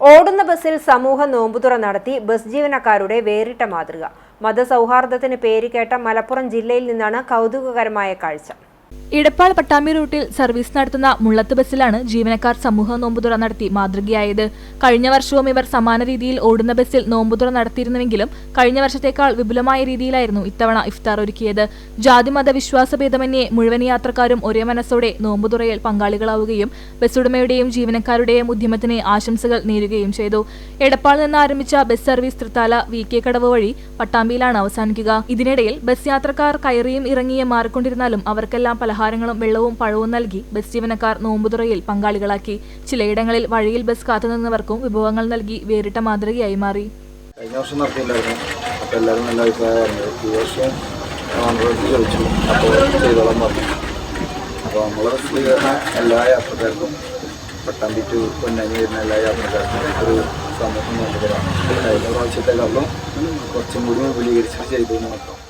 ഓടുന്ന ബസ്സിൽ സമൂഹ നോമ്പുതുറ നടത്തി ബസ് ജീവനക്കാരുടെ വേറിട്ട മാതൃക. മതസൗഹാർദ്ദത്തിന് പേരുകേട്ട മലപ്പുറം ജില്ലയിൽ നിന്നാണ് കൗതുകകരമായ കാഴ്ച. ഇടപ്പാൾ പട്ടാമ്പി റൂട്ടിൽ സർവീസ് നടത്തുന്ന മുള്ളത്ത് ബസ്സിലാണ് ജീവനക്കാർ സമൂഹ നോമ്പുതുറ നടത്തി മാതൃകയായത്. കഴിഞ്ഞ വർഷവും ഇവർ സമാന രീതിയിൽ ഓടുന്ന ബസ്സിൽ നോമ്പുതുറ നടത്തിയിരുന്നുവെങ്കിലും കഴിഞ്ഞ വർഷത്തേക്കാൾ വിപുലമായ രീതിയിലായിരുന്നു ഇത്തവണ ഇഫ്താർ ഒരുക്കിയത്. ജാതിമത വിശ്വാസഭേദമന്യേ മുഴുവൻ യാത്രക്കാരും ഒരേ മനസ്സോടെ നോമ്പുതുറയിൽ പങ്കാളികളാവുകയും ബസ്സുടമയുടെയും ജീവനക്കാരുടെയും ഉദ്യമത്തിന് ആശംസകൾ നേരുകയും ചെയ്തു. എടപ്പാൾ നിന്ന് ആരംഭിച്ച bus service Thrithala V K Kadavu വഴി പട്ടാമ്പിയിലാണ് അവസാനിക്കുക. ഇതിനിടയിൽ ബസ് യാത്രക്കാർ കയറിയും ഇറങ്ങിയും മാറിക്കൊണ്ടിരുന്നാലും അവർക്കെല്ലാം പലഹാരങ്ങളും വെള്ളവും പഴവും നൽകി ബസ് ജീവനക്കാർ നോമ്പുതുറയിൽ പങ്കാളികളാക്കി. ചിലയിടങ്ങളിൽ വഴിയിൽ ബസ് കാത്തുനിന്നവർക്കും വിഭവങ്ങൾ നൽകി വേറിട്ട മാതൃകയായി മാറി. കഴിഞ്ഞ വർഷം നടത്തിയില്ലായിരുന്നു അപ്പോൾ എല്ലാവരും നല്ല അഭിപ്രായം ഈ വർഷം ഓണറോട് ചോദിച്ചു. അപ്പോൾ ചെയ്തോളാൻ പറഞ്ഞു. അപ്പോൾ നമ്മളെ ബസ്സിൽ എല്ലാ യാത്രക്കാർക്കും പട്ടാമ്പി ടു പൊന്നാനി വരുന്ന എല്ലാ യാത്രക്കാർക്കും ഒരു സമൂഹം നല്ലതാണ് കഴിഞ്ഞ പ്രാവശ്യത്തെക്കാളും കുറച്ചും കൂടി വിപുലീകരിച്ചിട്ട് ചെയ്തു എന്ന് മാത്രം.